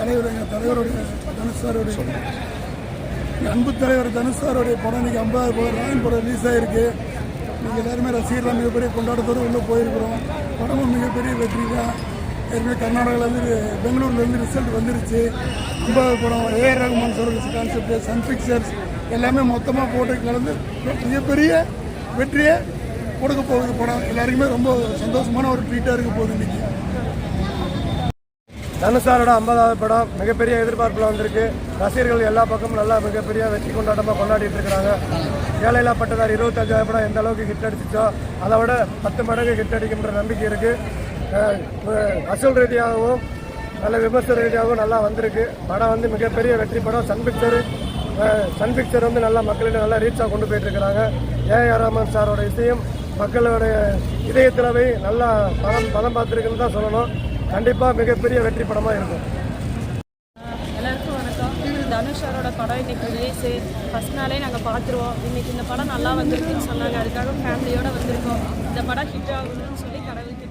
தலைவர் எங்கள் தலைவருடைய தனுஷாருடைய அன்பு தலைவர் தனுஷ் சாருடைய படம் இன்னைக்கு ஐம்பதாவது படம் ராயன் படம் ரிலீஸ் ஆகிருக்கு நீங்கள் எல்லாருமே ரசிகர்லாம் மிகப்பெரிய கொண்டாட்டத்தோடு உள்ளே போயிருக்கிறோம். படமும் மிகப்பெரிய வெற்றி தான். ஏற்கனவே கர்நாடகாவிலேருந்து பெங்களூர்லேருந்து ரிசல்ட் வந்துருச்சு. ஐம்பதாவது படம் A R Rahman sir concept Sun Pictures எல்லாமே மொத்தமாக போட்டு கலந்து மிகப்பெரிய வெற்றியை கொடுக்க போகுது படம். எல்லாருக்குமே ரொம்ப சந்தோஷமான ஒரு ட்ரீட்டாக இருக்க போகுது இன்னைக்கு. தனுஷாரோட ஐம்பதாவது படம் மிகப்பெரிய எதிர்பார்ப்பில் வந்திருக்கு. ரசிகர்கள் எல்லா பக்கமும் நல்லா மிகப்பெரிய வெற்றி கொண்டாட்டமாக கொண்டாடிட்டு இருக்கிறாங்க. ஏழையிலா பட்டதார் இருபத்தஞ்சாயிரம் படம் எந்த அளவுக்கு ஹிட் அடிச்சிச்சோ அதை விட பத்து மடங்கு ஹிட் அடிக்கும்ன்ற நம்பிக்கை இருக்குது வசூல் ரீதியாகவும் நல்ல விமர்சன ரீதியாகவும் நல்லா வந்திருக்கு. படம் வந்து மிகப்பெரிய வெற்றி படம். சன் பிக்சர் சன் பிக்சர் வந்து நல்லா மக்களிடம் நல்லா ரீச்சாக கொண்டு போயிட்டு இருக்கிறாங்க. ஏஆர் ரஹ்மான் சாரோட இசையும் மக்களுடைய இதயத்திறவை நல்லா பலம் பலம் பார்த்துருக்குன்னு தான் சொல்லணும். கண்டிப்பாக மிகப்பெரிய வெற்றி படமாக இருக்கும். எல்லாருக்கும் வணக்கம். தனுஷாரோட படம். இன்னைக்கு ரிலீஸு ஃபஸ்ட் நாளே நாங்கள் பார்த்துருவோம். இன்னைக்கு இந்த படம் நல்லா வந்திருக்குன்னு சொன்னாங்க. அதுக்காக ஃபேமிலியோட வந்திருக்கோம். இந்த படம் ஹிட் ஆகணும்னு சொல்லி கடவுளுக்கு